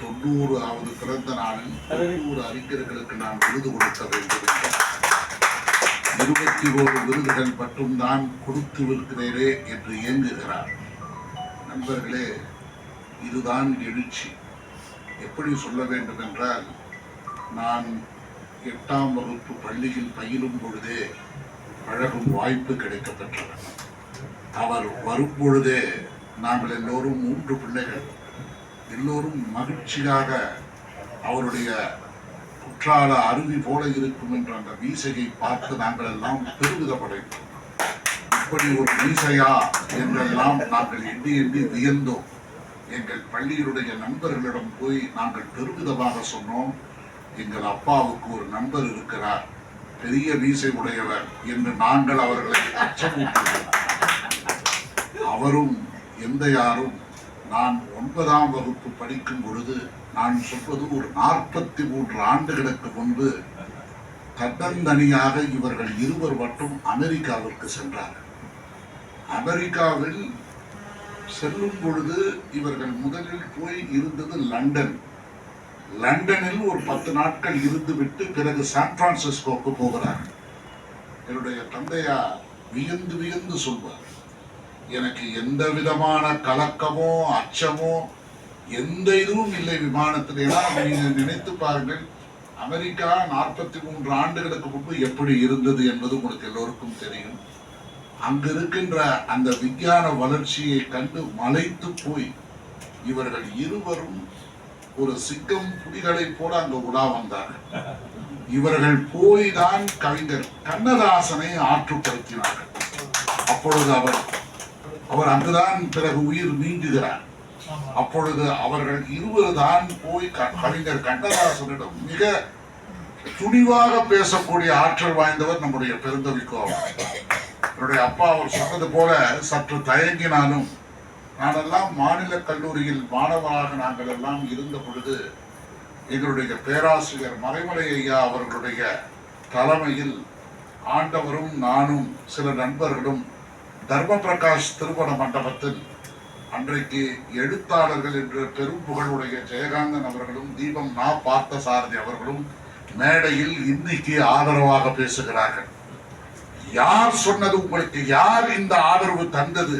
தொண்ணூறாவது பிறந்த நாளில் தொண்ணூறு அறிஞர்களுக்கு நான் விருது கொடுக்க வேண்டும் இருபத்தி ஓரு விருதுகள் மட்டும் தான் கொடுத்து இருக்கிறேனே என்று இயங்குகிறார். நண்பர்களே இதுதான் எழுச்சி. எப்படி சொல்ல வேண்டும் என்றால் நான் எட்டாம் வகுப்பு பள்ளியில் பயிலும் பொழுதே பழகும் வாய்ப்பு கிடைக்கப்பெற்றது. அவர் வரும் பொழுதே நாங்கள் எல்லோரும் மூன்று பிள்ளைகள் எல்லோரும் மகிழ்ச்சியாக அவருடைய குற்றால அருவி போல இருக்கும் என்ற அந்த வீசையை பார்த்து நாங்கள் எல்லாம் பெருமிதப்படைந்தோம் இப்படி ஒரு வீசையா என்றெல்லாம் நாங்கள் எண்ணி எண்ணி வியந்தோம். எங்கள் பள்ளியினுடைய நண்பர்களிடம் போய் நாங்கள் பெருமிதமாக சொன்னோம். எங்கள் அப்பாவுக்கு ஒரு நண்பர் இருக்கிறார். பெரிய மீசை உடையவர் என்று நாங்கள் அவர்களை அச்சமூட்டினோம் அவரும் எந்த யாரும் நான் ஒன்பதாம் வகுப்பு படிக்கும் பொழுது நான் சொல்வது ஒரு நாற்பத்தி மூன்று ஆண்டுகளுக்கு முன்பு தன்னந்தனியாக இவர்கள் இருவர் மட்டும் அமெரிக்காவிற்கு சென்றார்கள் அமெரிக்காவில் செல்லும் பொழுது இவர்கள் முதலில் போய் இருந்தது லண்டன். லண்டனில் ஒரு பத்து நாட்கள் இருந்துவிட்டு பிறகு சான் பிரான்சிஸ்கோக்கு போகிறார்கள் என்னுடைய தந்தையார் வியந்து வியந்து சொல்வார் எனக்கு எந்த விதமான கலக்கமோ அச்சமோ எந்த இதுவும் இல்லை விமானத்தில். ஏன்னா நீங்கள் நினைத்து பாருங்கள் அமெரிக்கா நாற்பத்தி மூன்று ஆண்டுகளுக்கு முன்பு எப்படி இருந்தது என்பது உங்களுக்கு எல்லோருக்கும் தெரியும். அங்கு இருக்கின்ற அந்த விஞ்ஞான வளர்ச்சியை கண்டு மலைத்து போய் இவர்கள் இருவரும் ஒரு சிங்கம் புலிகளைப் போல அங்கு உலா வந்தார்கள். இவர்கள் போய்தான் கவிஞர் கண்ணதாசனை ஆற்றுப்படுத்தினார்கள். அப்பொழுது அவர் அவர் அங்குதான் பிறகு உயிர் நீங்குகிறார். அப்பொழுது அவர்கள் இருவர் தான் போய் கவிஞர் கண்ணதாசனிடம் மிக துணிவாக பேசக்கூடிய ஆற்றல் வாய்ந்தவர் நம்முடைய பெருந்தவிக்கோ என்னுடைய அப்பா அவர் சொன்னது போல சற்று தயங்கினாலும் நானெல்லாம் மாநில கல்லூரியில் மாணவராக நாங்கள் எல்லாம் இருந்த பொழுது எங்களுடைய பேராசிரியர் மறைமலை ஐயா அவர்களுடைய தலைமையில் ஆண்டவரும் நானும் சில நண்பர்களும் தர்ம பிரகாஷ் திருமண மண்டபத்தில் அன்றைக்கு எழுத்தாளர்கள் என்று பெரும் புகழுடைய ஜெயகாந்தன் அவர்களும் தீபம் நா பார்த்த சாரதி அவர்களும் மேடையில் இன்னைக்கு ஆதரவாக பேசுகிறார்கள். யார் சொன்னது உங்களுக்கு? யார் இந்த ஆதரவு தந்தது?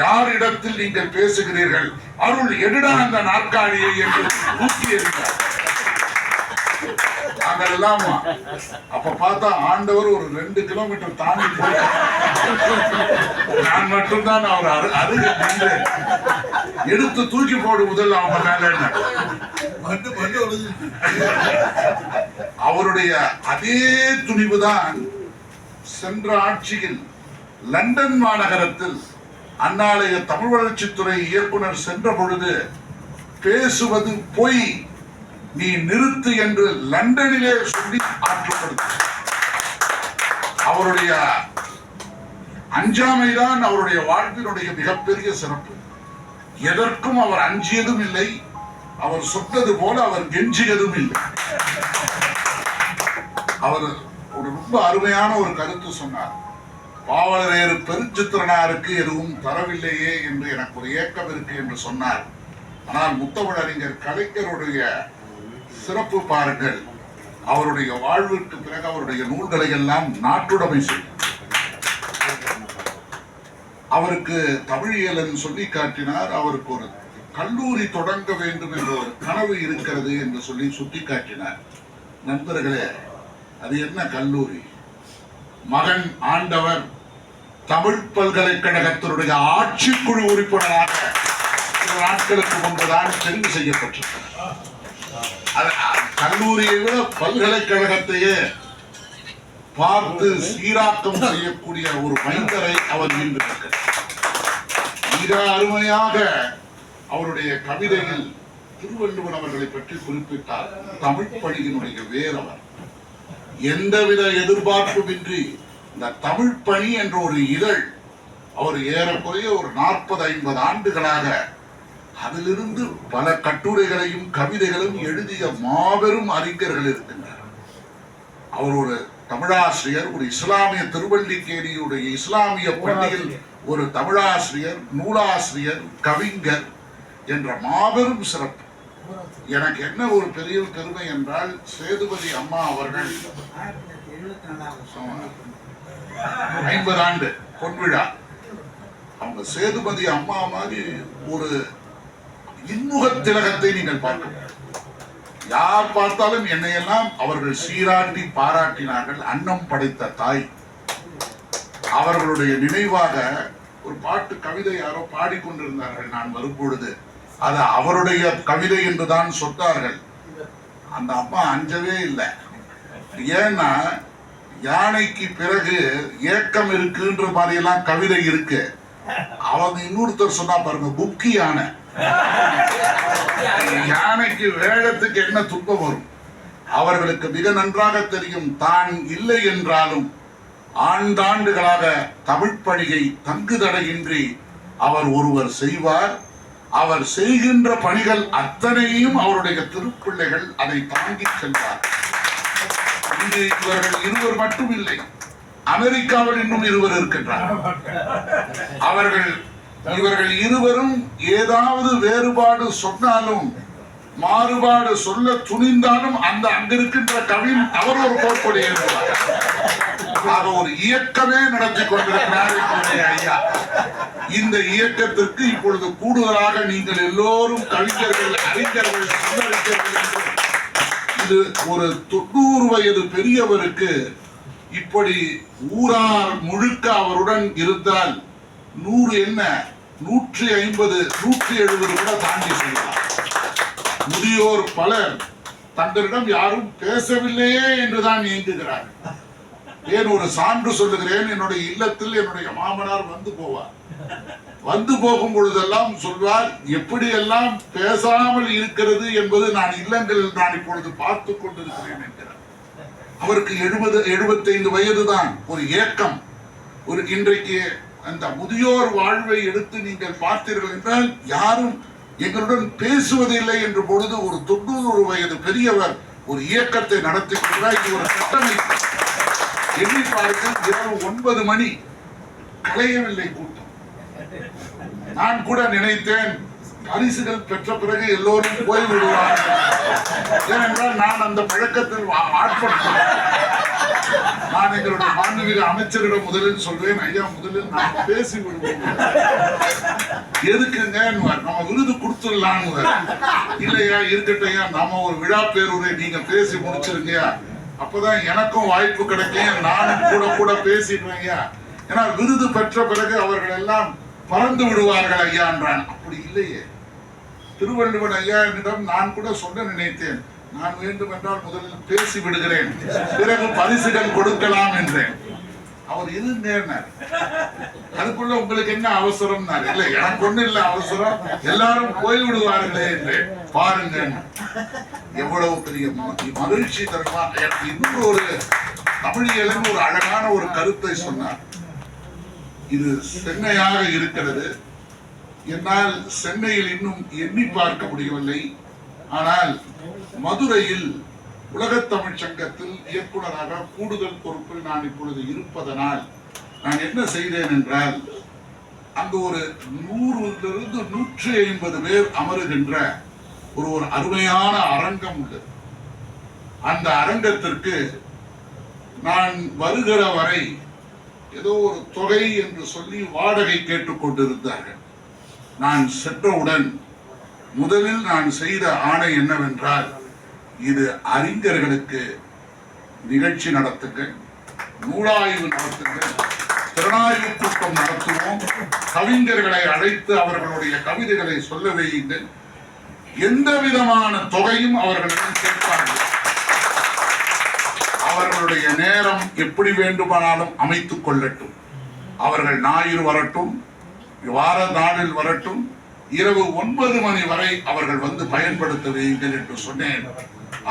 யார் இடத்தில் நீங்கள் பேசுகிறீர்கள்? அருள் எடுடா அந்த நாற்காலியை என்று ஊக்கியிருந்தார் எல்லாம் அப்ப பார்த்தா ஆண்டவர் ஒரு ரெண்டு கிலோமீட்டர் தாண்டி நான் மட்டும்தான் அவர் அரு அருகே நின்று எடுத்து தூக்கி போடு முதல்ல அவங்க மேல அவருடைய அதே துணிவுதான் சென்ற ஆட்சியில் லண்டன் மாநகரத்தில் அந்நாளைய தமிழ் வளர்ச்சித்துறை இயக்குனர் சென்ற பொழுது பேசுவது பொய். நீ நிறுத்து என்று லண்டனிலே சொல்லி ஆற்றுப்படுத்த அவருடைய அஞ்சாமைதான் அவருடைய வாழ்வினுடைய மிகப்பெரிய சிறப்பு. எதற்கும் அவர் அஞ்சியதும் இல்லை அவர் சொன்னது போல அவர் கெஞ்சியதும் இல்லை. அவர் ஒரு ரொம்ப அருமையான ஒரு கருத்து சொன்னார். பாவலரேறு பெருஞ்சித்திரனாருக்கு எதுவும் தரவில்லையே என்று எனக்கு ஒரு ஏக்கம் இருக்கு என்று சொன்னார். ஆனால் முத்தமிழறிஞர் கலைஞருடைய சிறப்பு பாருங்கள். அவருடைய வாழ்விற்கு பிறகு அவருடைய நூல்களை எல்லாம் நாட்டுடைமை செய்தார் அவருக்கு தமிழியலன் சொல்லி காட்டினார். அவருக்கு ஒரு கல்லூரி தொடங்க வேண்டும் என்ற ஒரு கனவு இருக்கிறது என்று சொல்லி சுட்டி காட்டினார் நண்பர்களே அது என்ன கல்லூரி? மகன் ஆண்டவர் தமிழ் பல்கலைக்கழகத்தினுடைய ஆட்சிக்குழு உறுப்பினராக சில நாட்களுக்கு முன்புதான் தெரிவு செய்யப்பட்டிருக்கிறார். கல்லூரியை விட பல்கலைக்கழகத்தையே பார்த்து சீராக்கம் செய்யக்கூடிய ஒரு மைந்தரை அவர் ஈன்றிருக்கிறார் மிக அருமையாக அவருடைய கவிதையில் திருவள்ளுவர் அவர்களை பற்றி குறிப்பிட்டார். தமிழ் பணியினுடைய வேறவர். எந்தவித எதிர்பார்ப்புமின்றி இந்த தமிழ் பணி என்ற ஒரு இதழ் அவர் ஏறக்குறைய ஒரு நாற்பது ஐம்பது ஆண்டுகளாக அதிலிருந்து பல கட்டுரைகளையும் கவிதைகளும் எழுதிய மாபெரும் அறிஞர்கள் இருக்கின்றனர். அவர் ஒரு தமிழாசிரியர் ஒரு இஸ்லாமிய திருவள்ளிக்கேணியுடைய இஸ்லாமிய பள்ளியில் ஒரு தமிழாசிரியர் நூலாசிரியர் கவிஞர் என்ற மாபெரும் சிறப்பு. எனக்கு என்ன ஒரு பெரிய பெருமை என்றால் சேதுபதி அம்மா அவர்கள் ஐம்பது ஆண்டு பொன்விழா. அவங்க சேதுபதி அம்மா மாதிரி ஒரு இன்முக திலகத்தை நீங்கள் பார்க்க யார் பார்த்தாலும் என்னையெல்லாம் அவர்கள் சீராட்டி பாராட்டினார்கள் அன்னம் படைத்த தாய். அவர்களுடைய நினைவாக ஒரு பாட்டு கவிதை யாரோ பாடிக்கொண்டிருந்தார்கள் நான் வரும்பொழுது. அது அவருடைய கவிதை என்றுதான் சொன்னார்கள் அந்த அம்மா அஞ்சவே இல்லை. ஏன்னா யானைக்கு பிறகு ஏக்கம் இருக்குன்ற மாதிரி எல்லாம் கவிதை இருக்கு. அவங்க இன்னொருத்தர் சொன்னா பாருங்க புக்கி யானை யானைக்கு வேடத்துக்கு என்ன துன்பம் வரும்? அவர்களுக்கு மிக நன்றாக தெரியும் தான் இல்லை என்றாலும் ஆண்டாண்டுகளாக தமிழ் பணியை தங்குதடையின்றி அவர் ஒருவர் செய்வார். அவர் செய்கின்ற பணிகள் அத்தனையும் அவருடைய திருப்பிள்ளைகள் அதை தாங்கி செல்வார். இன்று இவர்கள் இருவர் மட்டும் இல்லை அமெரிக்காவில் இன்னும் இருவர் இருக்கின்றார் அவர்கள் இவர்கள் இருவரும் ஏதாவது வேறுபாடு சொன்னாலும் மாறுபாடு சொல்ல துணிந்தாலும் அந்த அங்க இருக்கின்ற கவியும் அவர் ஒரு கோட்படி ஏற்படுவார் ஒரு இயக்கமே நடத்தி கொண்டிருக்கிறார் ஐயா இந்த இயக்கத்திற்கு இப்பொழுது கூடுதலாக நீங்கள் எல்லோரும் கவிஞர்கள் அறிஞர்கள் சுந்தரிஞர்கள் இது ஒரு தொண்ணூறு வயது பெரியவருக்கு இப்படி ஊரார் முழுக்க அவருடன் இருந்தால் நூறு என்ன நூற்றி ஐம்பது நூற்றி எழுபது கூட தாண்டி சொல்லலாம் முதியோர் பலர் தங்களிடம் யாரும் பேசவில்லையே என்றுதான் இயங்குகிறார் ஏன் ஒரு சான்று சொல்லுகிறேன்? என்னுடைய இல்லத்தில் என்னுடைய மாமனார் வந்து போவார். வந்து போகும் பொழுதெல்லாம் சொல்வார் எப்படியெல்லாம் பேசாமல் இருக்கிறது என்பது நான் இல்லங்களில் நான் இப்பொழுது பார்த்து கொண்டிருக்கிறேன் என்கிறார். அவருக்கு எழுபது எழுபத்தைந்து வயதுதான் ஒரு ஏக்கம். ஒரு இன்றைக்கு அந்த முதியோர் வாழ்வை எடுத்து நீங்கள் பார்த்தீர்கள் என்றால் யாரும் எங்களுடன் பேசுவதில்லை என்ற பொழுது ஒரு தொண்ணூறு வயது பெரியவர் ஒரு இயக்கத்தை நடத்தி இது ஒரு கட்டமைப்பு எண்ணி பார்க்க இரவு ஒன்பது மணி. களையவில்லை கூட்டம். நான் கூட நினைத்தேன் பரிசுகள் பெற்ற பிறகு எல்லோரும் போய்விடுவார்கள். ஏனென்றால் நான் அந்த பழக்கத்தில் ஆட்பட்டேன். நான் எங்களுடைய மாண்புமிகு அமைச்சரிடம் முதலில் சொல்வேன் ஐயா முதலில் நாம் பேசி விடுவோம். எதுக்குங்க நம்ம விருது கொடுத்துடலாம் இல்லையா இருக்கட்டும் நாம ஒரு விழா பேருரை நீங்க பேசி முடிச்சிருங்கயா அப்பதான் எனக்கும் வாய்ப்பு கிடைக்கும் நானும் கூட கூட பேசிடுவேன் ஐயா. ஏன்னா விருது பெற்ற பிறகு அவர்கள் எல்லாம் பறந்து விடுவார்கள் ஐயா என்றான் அப்படி இல்லையே. திருவள்ளுவன் ஐயா என்னிடம் நான் கூட சொல்ல நினைத்தேன். நான் வேண்டும் என்றால் முதலில் பேசி விடுகிறேன் பிறகு பரிசுகள் கொடுக்கலாம் என்றேன். அவர் இருங்க அதுக்குள்ள உங்களுக்கு என்ன அவசரம் இல்ல எனக்கு ஒண்ணு இல்ல அவசரம். எல்லாரும் போய்விடுவார்களே என்று பாருங்க எவ்வளவு பெரிய மகிழ்ச்சி தருமா எனக்கு இன்னொரு ஒரு தமிழியலும் ஒரு அழகான ஒரு கருத்தை சொன்னார். இது சென்னையாக இருக்கிறது. என்னால் சென்னையில் இன்னும் எண்ணி பார்க்க முடியவில்லை. ஆனால் மதுரையில் உலகத் தமிழ்ச் சங்கத்தில் இயக்குனராக கூடுதல் பொறுப்பில் நான் இப்பொழுது இருப்பதனால் நான் என்ன செய்தேன் என்றால் அங்கு ஒரு நூறுலிருந்து நூற்றி ஐம்பது பேர் அமருகின்ற ஒரு ஒரு அருமையான அரங்கம் உள்ளது. அந்த அரங்கத்திற்கு நான் வருகிற வரை ஏதோ ஒரு தொகை என்று சொல்லி வாடகை கேட்டுக்கொண்டிருந்தார்கள் நான் சென்றவுடன் முதலில் நான் செய்த ஆணை என்னவென்றால் இது அறிஞர்களுக்கு நிகழ்ச்சி நடத்துங்கள் நூலாய்வு நடத்துங்கள் திறனாய்வு கூட்டம் நடத்துவோம் கவிஞர்களை அழைத்து அவர்களுடைய கவிதைகளை சொல்ல வையுங்கள் எந்த விதமான தொகையும் அவர்களிடம் கேட்பார்கள் அவர்களுடைய நேரம் எப்படி வேண்டுமானாலும் அமைத்துக் கொள்ளட்டும். அவர்கள் ஞாயிறு வரட்டும் வார நாளில் வரட்டும் இரவு ஒன்பது மணி வரை அவர்கள் வந்து பயன்படுத்த வையுங்கள் என்று சொன்னேன்.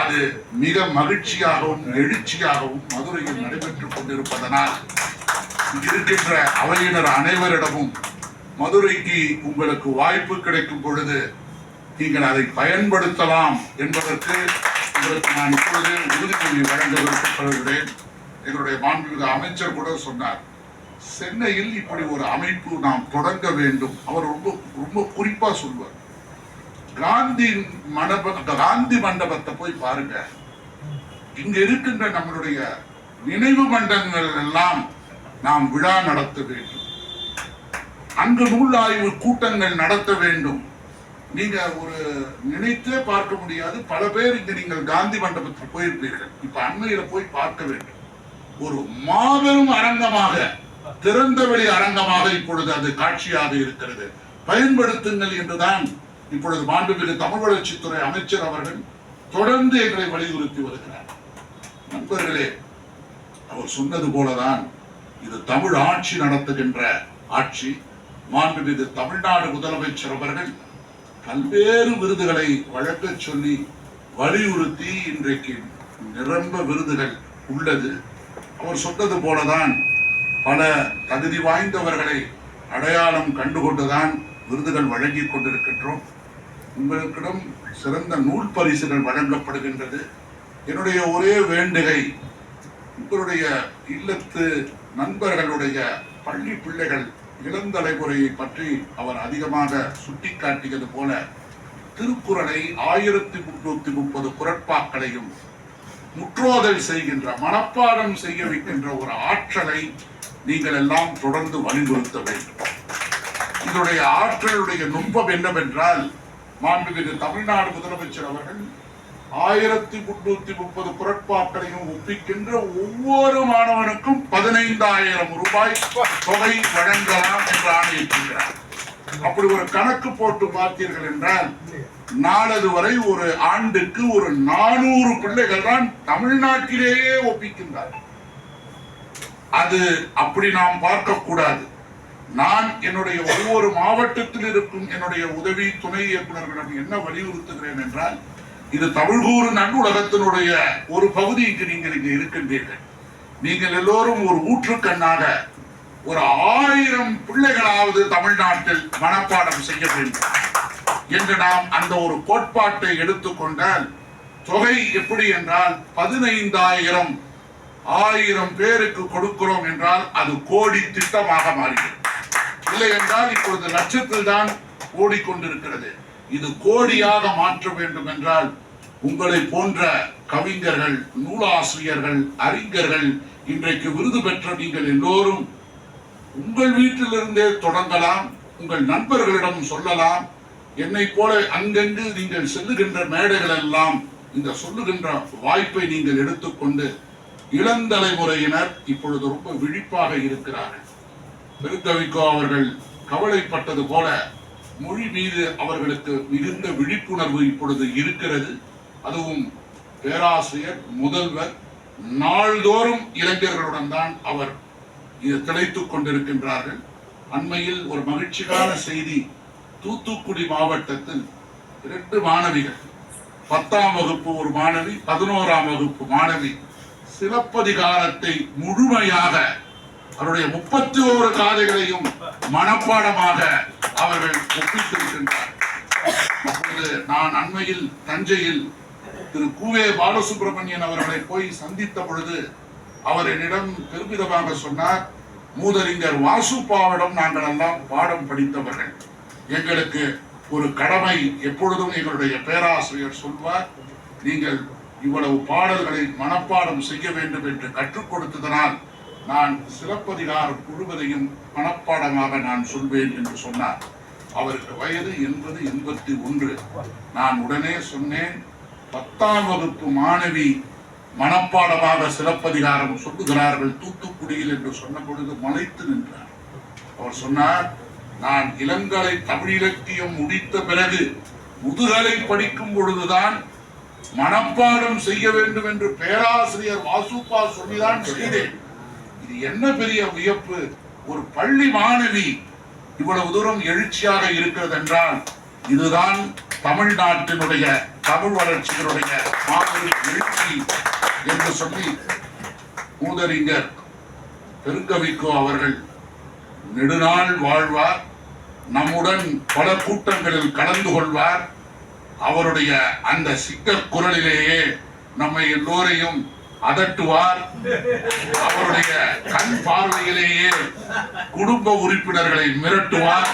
அது மிக மகிழ்ச்சியாகவும் எழுச்சியாகவும் மதுரையில் நடைபெற்றுக் கொண்டிருப்பதனால் இருக்கின்ற அவையினர் அனைவரிடமும் மதுரைக்கு உங்களுக்கு வாய்ப்பு கிடைக்கும் பொழுது நீங்கள் அதை பயன்படுத்தலாம் என்பதற்கு உங்களுக்கு நான் இப்பொழுது உறுதிமொழி வழங்க விருப்பப்படுகிறேன் எங்களுடைய மாண்புமிகு அமைச்சர் கூட சொன்னார் சென்னையில் இப்படி ஒரு அமைப்பு நாம் தொடங்க வேண்டும். அவர் ரொம்ப ரொம்ப குறிப்பாக சொல்வார். காந்தி மண்டப காந்தி மண்டபத்தை போய் பாருங்க. இங்க இருக்கின்ற நம்மளுடைய நினைவு மண்டங்கள் எல்லாம் நாம் விழா நடத்த வேண்டும். அங்கு நூல் ஆய்வு கூட்டங்கள் நடத்த வேண்டும். நீங்க ஒரு நினைத்தே பார்க்க முடியாது. பல பேர் இங்க நீங்கள் காந்தி மண்டபத்தில் போயிருப்பீர்கள். இப்ப அண்மையில போய் பார்க்க வேண்டும். ஒரு மாபெரும் அரங்கமாக திறந்தவெளி அரங்கமாக இப்பொழுது அது காட்சியாக இருக்கிறது. பயன்படுத்துங்கள் என்றுதான் இப்பொழுது மாண்புமிகு தமிழ் வளர்ச்சித்துறை அமைச்சர் அவர்கள் தொடர்ந்து எங்களை வலியுறுத்தி வருகிறார். நண்பர்களே அவர் சொன்னது போலதான் இது தமிழ் ஆட்சி நடத்துகின்ற ஆட்சி. மாண்புமிகு தமிழ்நாடு முதலமைச்சர் அவர்கள் பல்வேறு விருதுகளை வழங்க சொல்லி வலியுறுத்தி இன்றைக்கு நிரம்ப விருதுகள் உள்ளது. அவர் சொன்னது போலதான் பல தகுதி வாய்ந்தவர்களை அடையாளம் கண்டுகொண்டுதான் விருதுகள் வழங்கிக் கொண்டிருக்கின்றோம். உங்களுக்கிடம் சிறந்த நூல் பரிசுகள் வழங்கப்படுகின்றது. என்னுடைய ஒரே வேண்டுகை உங்களுடைய இல்லத்து நண்பர்களுடைய பள்ளி பிள்ளைகள் இளந்தலைமுறையை பற்றி அவர் அதிகமாக சுட்டிக்காட்டியது போல திருக்குறளை ஆயிரத்தி முன்னூத்தி முப்பது குரட்பாக்களையும் முற்றோதல் செய்கின்ற மனப்பாடம் செய்ய வைக்கின்ற ஒரு ஆற்றலை நீங்கள் எல்லாம் தொடர்ந்து வலியுறுத்த வேண்டும். இதனுடைய ஆற்றலுடைய நுட்பம் என்னவென்றால் மாண்புமிகு தமிழ்நாடு முதலமைச்சர் அவர்கள் ஆயிரத்தி முன்னூத்தி முப்பது குரட்பாக்களையும் ஒப்பிக்கின்ற ஒவ்வொரு மாணவனுக்கும் பதினைந்தாயிரம் ரூபாய் தொகை வழங்கலாம் என்று ஆணையிட்டிருக்கிறார். அப்படி ஒரு கணக்கு போட்டு பார்த்தீர்கள் என்றால் நாளது வரை ஒரு ஆண்டுக்கு ஒரு நானூறு பிள்ளைகள் தான் தமிழ்நாட்டிலேயே ஒப்பிக்கின்றார் அது அப்படி நாம் பார்க்க கூடாது நான் என்னுடைய ஒவ்வொரு மாவட்டத்தில் இருக்கும் என்னுடைய உதவி துணை இயக்குநர்களிடம் என்ன வலியுறுத்துகிறேன் என்றால் இது தமிழ்கூறு நன்னுலகத்தினுடைய ஒரு பகுதி இங்கு நீங்கள் இங்கு இருக்கின்றீர்கள். நீங்கள் எல்லோரும் ஒரு ஊற்றுக்கண்ணாக ஒரு ஆயிரம் பிள்ளைகளாவது தமிழ்நாட்டில் மனப்பாடம் செய்ய வேண்டும் என்று நாம் அந்த ஒரு கோட்பாட்டை எடுத்துக்கொண்டால் தொகை எப்படி என்றால் பதினைந்தாயிரம் ஆயிரம் பேருக்கு கொடுக்கிறோம் என்றால் அது கோடி திட்டமாக மாறுகிறது இல்லை என்றால் இப்பொழுது லட்சத்தில் தான் ஓடிக்கொண்டிருக்கிறது. இது கோடியாக மாற்ற வேண்டும் என்றால் உங்களை போன்ற கவிஞர்கள் நூலாசிரியர்கள் அறிஞர்கள் இன்றைக்கு விருது பெற்ற நீங்கள் எல்லோரும் உங்கள் வீட்டிலிருந்தே தொடங்கலாம் உங்கள் நண்பர்களிடம் சொல்லலாம். என்னை போல அங்கங்கு நீங்கள் செல்லுகின்ற மேடைகள் எல்லாம் இந்த சொல்லுகின்ற வாய்ப்பை நீங்கள் எடுத்துக்கொண்டு இளந்தலைமுறையினர் இப்பொழுது ரொம்ப விழிப்பாக இருக்கிறார்கள். பெருந்தவிக்கோ அவர்கள் கவலைப்பட்டது போல மொழி மீது அவர்களுக்கு மிகுந்த விழிப்புணர்வு இப்பொழுது இருக்கிறது. அதுவும் பேராசிரியர் முதல்வர் நாள்தோறும் இளைஞர்களுடன் தான் அவர் இது திளைத்துக் கொண்டிருக்கின்றார்கள். அண்மையில் ஒரு மகிழ்ச்சிக்கான செய்தி தூத்துக்குடி மாவட்டத்தில் இரண்டு மாணவிகள் பத்தாம் வகுப்பு ஒரு மாணவி பதினோராம் வகுப்பு மாணவி சிலப்பதிகாரத்தை முழுமையாக அவருடைய முப்பத்தி ஓரு காதைகளையும் மனப்பாடமாக அவர்கள் ஒப்பித்திருக்கின்றார் அப்பொழுது நான் அண்மையில் தஞ்சையில் திரு கூவே பாலசுப்ரமணியன் அவர்களை போய் சந்தித்த பொழுது அவர் என்னிடம் பெருமிதமாக சொன்னார் மூதறிஞர் வாசுப்பாவிடம் நாங்கள் எல்லாம் பாடம் படித்தவர்கள். எங்களுக்கு ஒரு கடமை எப்பொழுதும் எங்களுடைய பேராசிரியர் சொல்வார். நீங்கள் இவ்வளவு பாடல்களை மனப்பாடம் செய்ய வேண்டும் என்று கற்றுக் கொடுத்ததனால் நான் சிலப்பதிகாரம் முழுவதையும் மனப்பாடமாக நான் சொல்வேன் என்று சொன்னார். அவருக்கு வயது எண்பது எண்பத்தி ஒன்று. நான் உடனே சொன்னேன் பத்தாம் வகுப்பு மாணவி மனப்பாடமாக சிலப்பதிகாரம் சொல்லுகிறார்கள் தூத்துக்குடியில் என்று சொன்ன பொழுது மலைத்து நின்றார். அவர் சொன்னார் நான் இளங்கலை தமிழ் இலக்கியம் முடித்த பிறகு முதுகலை படிக்கும் பொழுதுதான் மனப்பாடம் செய்ய வேண்டும் என்று பேராசிரியர் வாசுப்பா சொல்லிதான் செய்தேன். இது என்ன பெரிய வியப்பு? ஒரு பள்ளி மாணவி இவ்வளவு தூரம் எழுச்சியாக இருக்கிறது என்றால் இதுதான் தமிழ்நாட்டினுடைய தமிழ் வளர்ச்சியினுடைய மாபெரும் எழுச்சி என்று சொல்லி மூதறிஞர் பெருங்கவிக்கோ அவர்கள் நெடுநாள் வாழ்வார். நம்முடன் பல கூட்டங்களில் கலந்து கொள்வார். அவருடைய அந்த சிக்கல் குரலிலேயே நம்மை எல்லோரையும் அதட்டுவார். அவருடைய கண் பார்வையிலேயே குடும்ப உறுப்பினர்களை மிரட்டுவார்.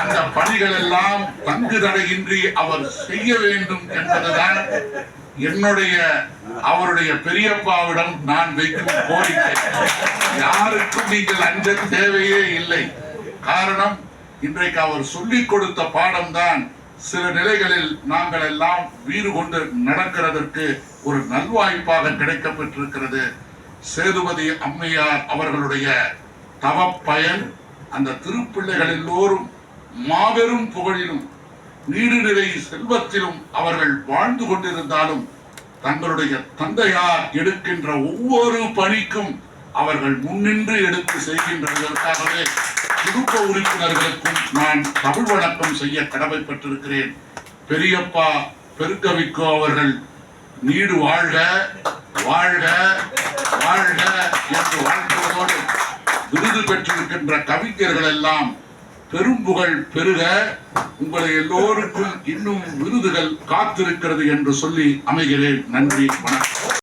அந்த பணிகள் எல்லாம் பங்கு தடையின்றி அவர் செய்ய வேண்டும் என்பதுதான் என்னுடைய அவருடைய பெரியப்பாவிடம் நான் வைக்கும் கோரிக்கை. யாருக்கும் நீங்கள் அஞ்ச தேவையே இல்லை. காரணம் இன்றைக்கு அவர் சொல்லிக் கொடுத்த பாடம்தான் சில நிலைகளில் நாங்கள் எல்லாம் வீறு கொண்டு நடக்கிறதற்கு ஒரு நல்வாய்ப்பாக கிடைக்கப்பட்டிருக்கிறது. சேதுபதி அம்மையார் அவர்களுடைய தவப்பயன் அந்த திருப்பிள்ளைகள் எல்லோரும் மாபெரும் புகழிலும் நீடுநிலை செல்வத்திலும் அவர்கள் வாழ்ந்து கொண்டிருந்தாலும் தங்களுடைய தந்தையார் எடுக்கின்ற ஒவ்வொரு பணிக்கும் அவர்கள் முன்னின்று எடுத்து செய்கின்றதற்காகவே குடும்ப உறுப்பினர்களுக்கும் நான் தமிழ் வணக்கம் செய்ய கடமைப்பட்டிருக்கிறேன். பெரியப்பா பெருக்கவிக்கோ அவர்கள் நீடு வாழ்க வாழ்க வாழ்க என்று வாழ்த்துவதோடு விருது பெற்றிருக்கின்ற கவிஞர்கள் எல்லாம் பெரும்புகழ் பெருக உங்களை எல்லோருக்கும் இன்னும் விருதுகள் காத்திருக்கிறது என்று சொல்லி அமைகிறேன். நன்றி வணக்கம்.